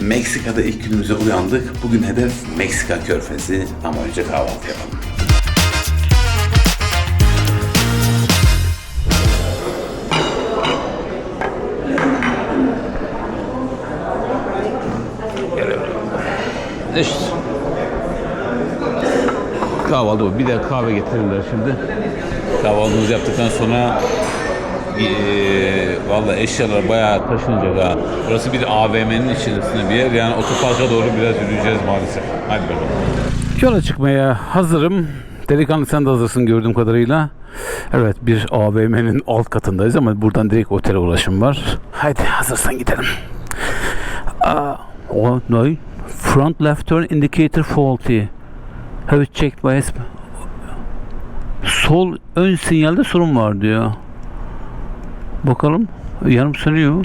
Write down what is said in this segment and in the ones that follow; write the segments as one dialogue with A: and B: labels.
A: Meksika'da ilk günümüze uyandık. Bugün hedef Meksika körfezi ama önce kahvaltı yapalım. İşte. Kahvaltı bu. Bir de kahve getirirler şimdi. Kahvaltımızı yaptıktan sonra eee valla eşyalar bayağı taşınacak ha. Burası bir AVM'nin içerisinde bir yer. Yani otoparka doğru biraz yürüyeceğiz maalesef. Hadi bakalım. Yola çıkmaya hazırım. Delikanlı sen de hazırsın gördüğüm kadarıyla. Evet bir AVM'nin alt katındayız ama buradan direkt otele ulaşım var. Haydi hazırsan gidelim. Aa, o ne? Front left turn indicator faulty. Have it checked by. Sol ön sinyalde sorun var diyor. Bakalım. Yanıp sönüyor.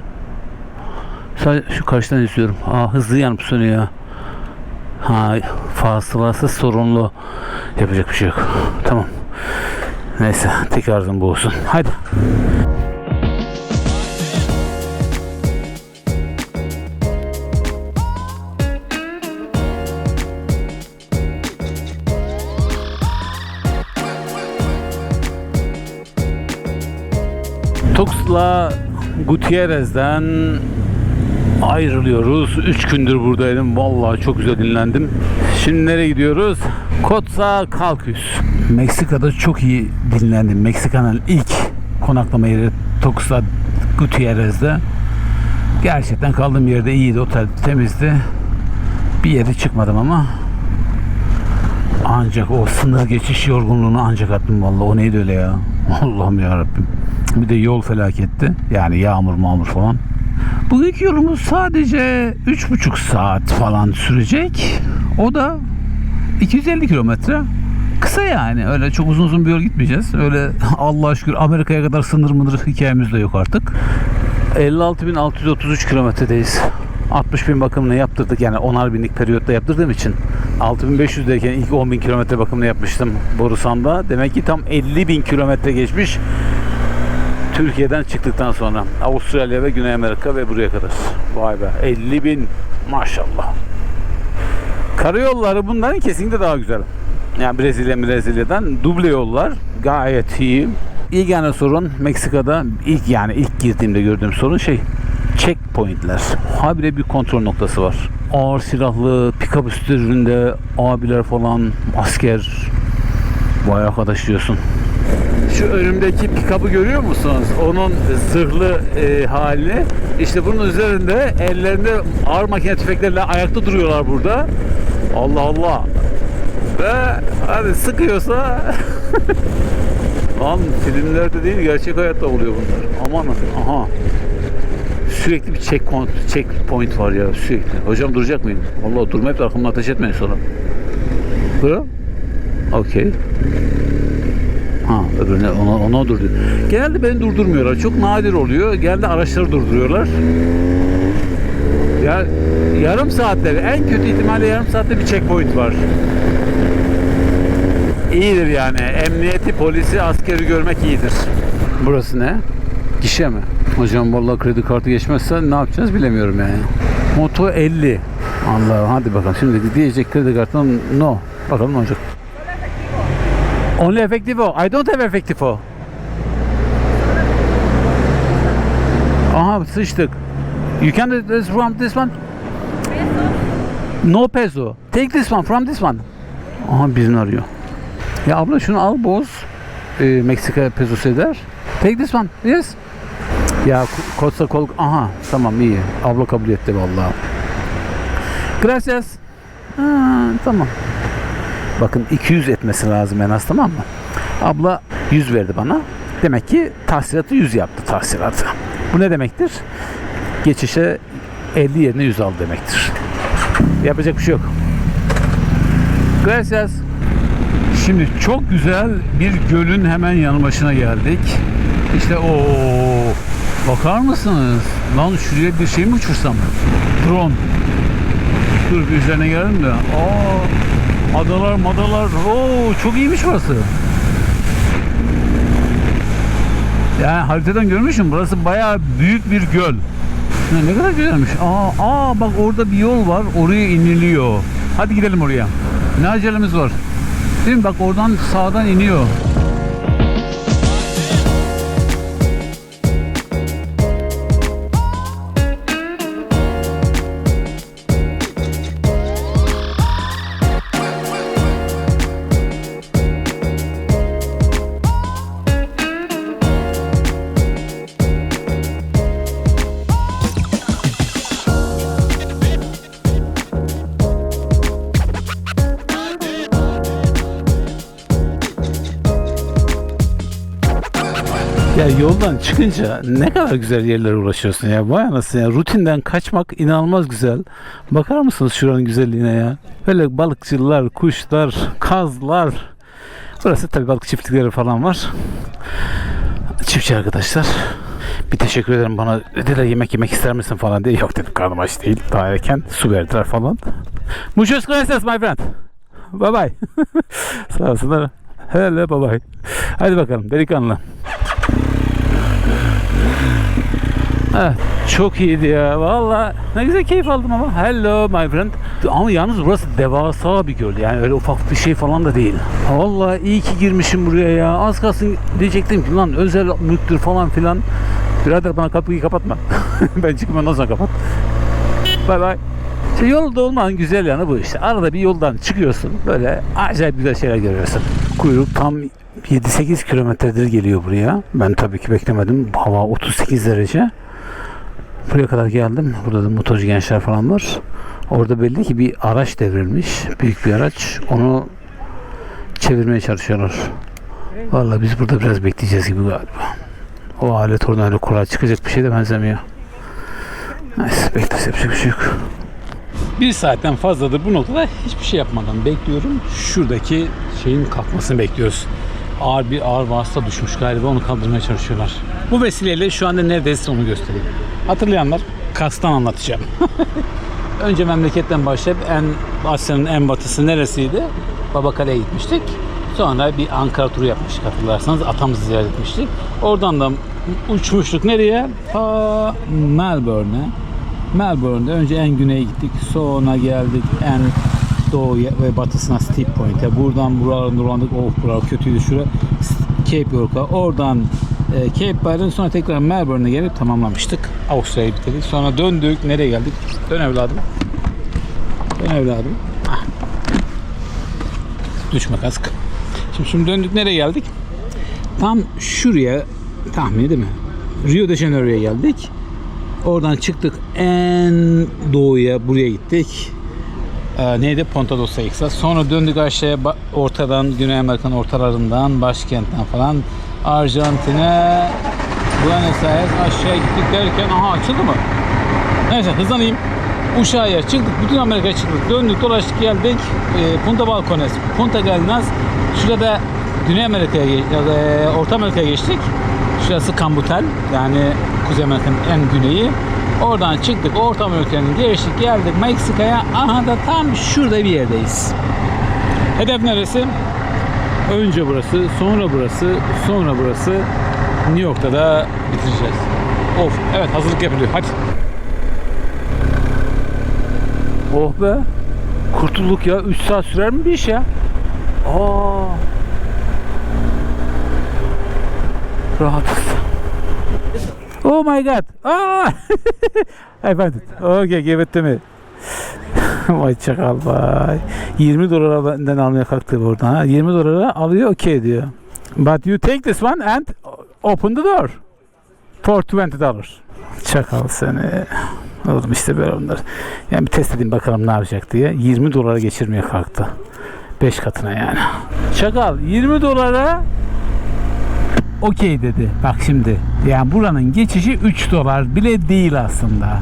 A: Sadece şu karşıdan izliyorum. Aa hızlı yanıp sönüyor. Ha fasılası sorunlu. Yapacak bir şey yok. Tamam. Neyse tek arzum bu olsun. Hadi. Tuxla Gutierrez'den ayrılıyoruz. 3 gündür buradaydım. Vallahi çok güzel dinlendim. Şimdi nereye gidiyoruz? Kotsa Kalküs. Meksika'da çok iyi dinlendim. Meksika'nın ilk konaklama yeri Tuxla Gutierrez'de. Gerçekten kaldığım yerde iyiydi. Otel temizdi. Bir yere çıkmadım ama ancak o sınır geçiş yorgunluğunu ancak attım vallahi. O neydi öyle ya? Allah'ım ya Rabbim. Bir de yol felaketti. Yani yağmur mağmur falan. Bugünkü yolumuz sadece 3,5 saat falan sürecek. O da 250 kilometre. Kısa yani. Öyle çok uzun uzun bir yol gitmeyeceğiz. Öyle Allah'a şükür Amerika'ya kadar sınır mıdır hikayemiz de yok artık. 56.633 kilometredeyiz. 60 bin bakımını yaptırdık yani 10'ar binlik periyotta yaptırdığım için 6500'deyken ilk 10 bin kilometre bakımını yapmıştım Borusan'da. Demek ki tam 50 bin kilometre geçmiş Türkiye'den çıktıktan sonra Avustralya ve Güney Amerika ve buraya kadar. Vay be 50 bin maşallah. Karayolları bunların kesinlikle daha güzel. Yani Brezilya Brezilya'dan duble yollar gayet iyi. İlk yani sorun Meksika'da ilk yani ilk girdiğimde gördüğüm sorun şey checkpointler. Habire bir kontrol noktası var. Ağır silahlı pick-up üstlerinde abiler falan asker vay arkadaş diyorsun. Şu önümdeki pick-up'ı görüyor musunuz? Onun zırhlı e, halini. İşte bunun üzerinde ellerinde ağır makine tüfeklerle ayakta duruyorlar burada. Allah Allah. Ve hadi sıkıyorsa Lan filmlerde değil gerçek hayatta oluyor bunlar. Aman aha. Sürekli bir check, check point var ya sürekli. Hocam duracak mıyım? Allah durmayıp da ateş etmeyin sonra. Hı? Okey. Ha öbürüne ona, ona durdu. Genelde beni durdurmuyorlar. Çok nadir oluyor. Genelde araçları durduruyorlar. Ya yarım saatte en kötü ihtimalle yarım saatte bir checkpoint var. İyidir yani. Emniyeti, polisi, askeri görmek iyidir. Burası ne? Gişe mi? Hocam vallahi kredi kartı geçmezse ne yapacağız bilemiyorum yani. Moto 50. Allah hadi bakalım. Şimdi diyecek kredi kartı no. Bakalım ne olacak. Only effectivo. I don't have effectivo. Aha sıçtık. You can do this from this one? No peso. Take this one from this one. Aha birini arıyor. Ya abla şunu al boz. Ee, Meksika pesosu eder. Take this one. Yes. Ya Costa kol... Aha tamam iyi. Abla kabul etti vallahi. Gracias. Ha, tamam. Bakın 200 etmesi lazım en az tamam mı? Abla 100 verdi bana. Demek ki tahsilatı 100 yaptı tahsilatı. Bu ne demektir? Geçişe 50 yerine 100 al demektir. Yapacak bir şey yok. Gracias. Şimdi çok güzel bir gölün hemen yanı başına geldik. İşte o bakar mısınız? Lan şuraya bir şey mi uçursam? Drone. Dur bir üzerine gelelim de. Aa, adalar madalar. Oo, çok iyiymiş burası. Yani haritadan görmüşüm. Burası bayağı büyük bir göl. Ha, ne kadar güzelmiş. Aa, aa bak orada bir yol var. Oraya iniliyor. Hadi gidelim oraya. Ne acelemiz var? Değil mi? Bak oradan sağdan iniyor. Yoldan çıkınca ne kadar güzel yerlere ulaşıyorsun ya. Vay anasını ya. Rutinden kaçmak inanılmaz güzel. Bakar mısınız şuranın güzelliğine ya? Böyle balıkçılar, kuşlar, kazlar. Burası tabii balık çiftlikleri falan var. Çiftçi arkadaşlar. Bir teşekkür ederim bana dediler yemek yemek ister misin falan diye. Yok dedim karnım aç değil. Daha erken su verdiler falan. Muchas gracias my friend. Bye bye. Sağ olsunlar. Hele bye bye. Hadi bakalım delikanlı. Çok iyiydi ya. Valla ne güzel keyif aldım ama. Hello my friend. Ama yalnız burası devasa bir göl. Yani öyle ufak bir şey falan da değil. Valla iyi ki girmişim buraya ya. Az kalsın diyecektim ki lan özel mülktür falan filan. Birader bana kapıyı kapatma. ben çıkayım ondan sonra kapat. Bay bay. İşte yolda olmanın güzel yanı bu işte. Arada bir yoldan çıkıyorsun. Böyle acayip güzel şeyler görüyorsun. Kuyruk tam 7-8 kilometredir geliyor buraya. Ben tabii ki beklemedim. Hava 38 derece. Buraya kadar geldim. Burada da motorcu gençler falan var. Orada belli ki bir araç devrilmiş. Büyük bir araç. Onu çevirmeye çalışıyorlar. Vallahi biz burada biraz bekleyeceğiz gibi galiba. O alet oradan öyle kolay çıkacak bir şey de benzemiyor. Neyse beklese yapacak bir şey yok. Bir saatten fazladır bu noktada hiçbir şey yapmadan bekliyorum. Şuradaki şeyin kalkmasını bekliyoruz. Ağır bir ağır vasıta düşmüş galiba onu kaldırmaya çalışıyorlar. Bu vesileyle şu anda neredeyse onu göstereyim. Hatırlayanlar Kars'tan anlatacağım. Önce memleketten başlayıp en Asya'nın en batısı neresiydi? Babakale'ye gitmiştik. Sonra bir Ankara turu yapmıştık hatırlarsanız. Atamızı ziyaret etmiştik. Oradan da uçmuştuk nereye? Ta Melbourne'e. Melbourne'de önce en güneye gittik. Sonra geldik en doğu ve batısına Steep Point'e. Buradan buralara dolandık. Oh buralar kötüydü şura. Cape York'a. Oradan e, Cape Byron sonra tekrar Melbourne'e gelip tamamlamıştık. Avustralya'yı bitirdik. Sonra döndük. Nereye geldik? Dön evladım. Dön evladım. Ah. Düşme kask. Şimdi, şimdi döndük nereye geldik? Tam şuraya tahmin değil mi? Rio de Janeiro'ya geldik. Oradan çıktık en doğuya buraya gittik. Ee, neydi? Ponta dos Aixas. Sonra döndük aşağıya ortadan Güney Amerika'nın ortalarından başkentten falan Arjantin'e Buenos Aires aşağıya gittik derken aha açıldı mı? Neyse hızlanayım. Uşağı'ya çıktık. Bütün Amerika'ya çıktık. Döndük dolaştık geldik. E, Punta Balcones, Punta Gallinas. Şurada Güney Amerika'ya, ya da, e, Orta Amerika'ya geçtik. Şurası Cambutel. Yani Kuzey Amerika'nın en güneyi. Oradan çıktık. Orta Amerika'nın geçtik. Geldik Meksika'ya. Aha da tam şurada bir yerdeyiz. Hedef neresi? Önce burası, sonra burası, sonra burası. New York'ta da bitireceğiz. Of, evet hazırlık yapılıyor. Hadi. Oh be. Kurtulduk ya. 3 saat sürer mi bir iş ya? Aa. Rahatız. Oh my god. Aa. I found it. Okay, give it to me. vay çakal vay. 20 dolara benden almaya kalktı buradan. Ha. 20 dolara alıyor okey diyor. But you take this one and open the door. For 20 dollars. Çakal seni. Oğlum işte böyle onlar. Yani bir test edeyim bakalım ne yapacak diye. 20 dolara geçirmeye kalktı. 5 katına yani. Çakal 20 dolara okey dedi. Bak şimdi. Yani buranın geçişi 3 dolar bile değil aslında.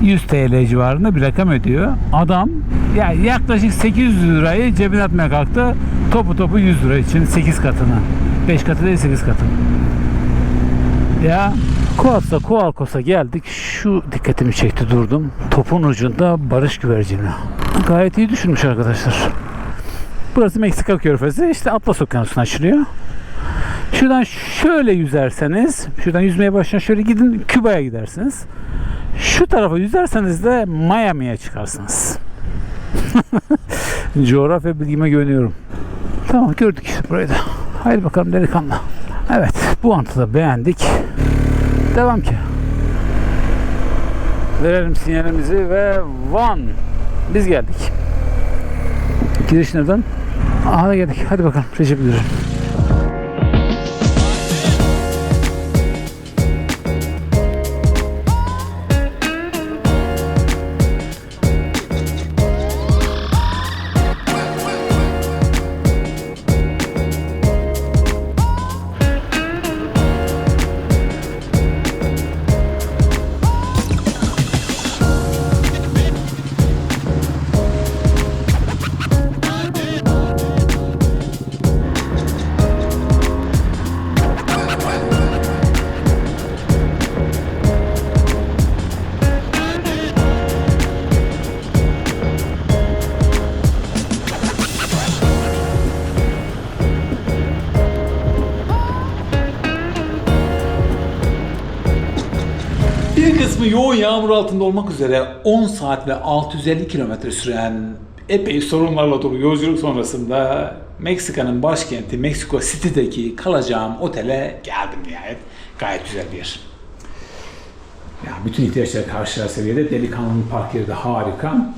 A: 100 TL civarında bir rakam ödüyor. Adam yani yaklaşık 800 lirayı cebine atmaya kalktı. Topu topu 100 lira için 8 katına. 5 katı değil 8 katı. Ya Kuatsa Kualkos'a geldik. Şu dikkatimi çekti durdum. Topun ucunda barış güvercini. Gayet iyi düşünmüş arkadaşlar. Burası Meksika körfezi. İşte Atlas Okyanusu'na açılıyor. Şuradan şöyle yüzerseniz, şuradan yüzmeye başlayın şöyle gidin Küba'ya gidersiniz. Şu tarafa yüzerseniz de Miami'ye çıkarsınız. Coğrafya bilgime güveniyorum. Tamam gördük burayı da. Haydi bakalım delikanlı. Evet bu antı da beğendik. Devam ki. Verelim sinyalimizi ve Van. Biz geldik. Giriş nereden? Aha geldik. Hadi bakalım. Recep İvedik.
B: Kısmı yoğun yağmur altında olmak üzere 10 saat ve 650 kilometre süren epey sorunlarla dolu yolculuk sonrasında Meksika'nın başkenti Meksiko City'deki kalacağım otele geldim nihayet. Gayet güzel bir yer. Ya bütün ihtiyaçları karşılar seviyede delikanlının park yeri de harika.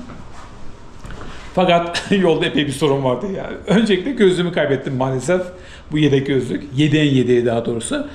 B: Fakat yolda epey bir sorun vardı ya. Öncelikle gözlüğümü kaybettim maalesef. Bu yedek gözlük. Yedeğin yedeği daha doğrusu.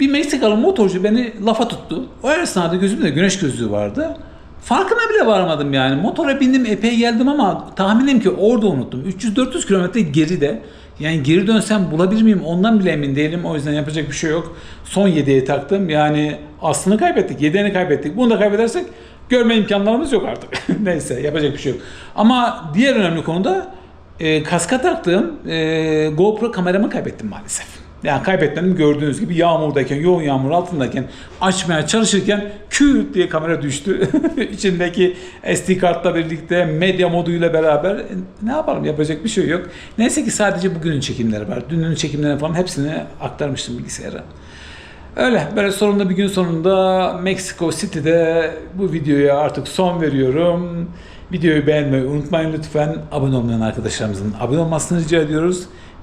B: Bir Meksikalı motorcu beni lafa tuttu. O esnada gözümde güneş gözlüğü vardı. Farkına bile varmadım yani. Motora bindim epey geldim ama tahminim ki orada unuttum. 300-400 kilometre geride. Yani geri dönsem bulabilir miyim ondan bile emin değilim. O yüzden yapacak bir şey yok. Son yedeği taktım. Yani aslını kaybettik. Yedeğini kaybettik. Bunu da kaybedersek görme imkanlarımız yok artık. Neyse yapacak bir şey yok. Ama diğer önemli konuda e, kaska taktığım e, GoPro kameramı kaybettim maalesef. Yani kaybetmedim gördüğünüz gibi yağmurdayken, yoğun yağmur altındayken açmaya çalışırken küt diye kamera düştü. İçindeki SD kartla birlikte medya moduyla beraber E, ne yapalım yapacak bir şey yok. Neyse ki sadece bugünün çekimleri var. Dünün çekimlerini falan hepsini aktarmıştım bilgisayara. Öyle böyle sonunda bir gün sonunda Mexico City'de bu videoya artık son veriyorum. Videoyu beğenmeyi unutmayın lütfen. Abone olmayan arkadaşlarımızın abone olmasını rica ediyoruz.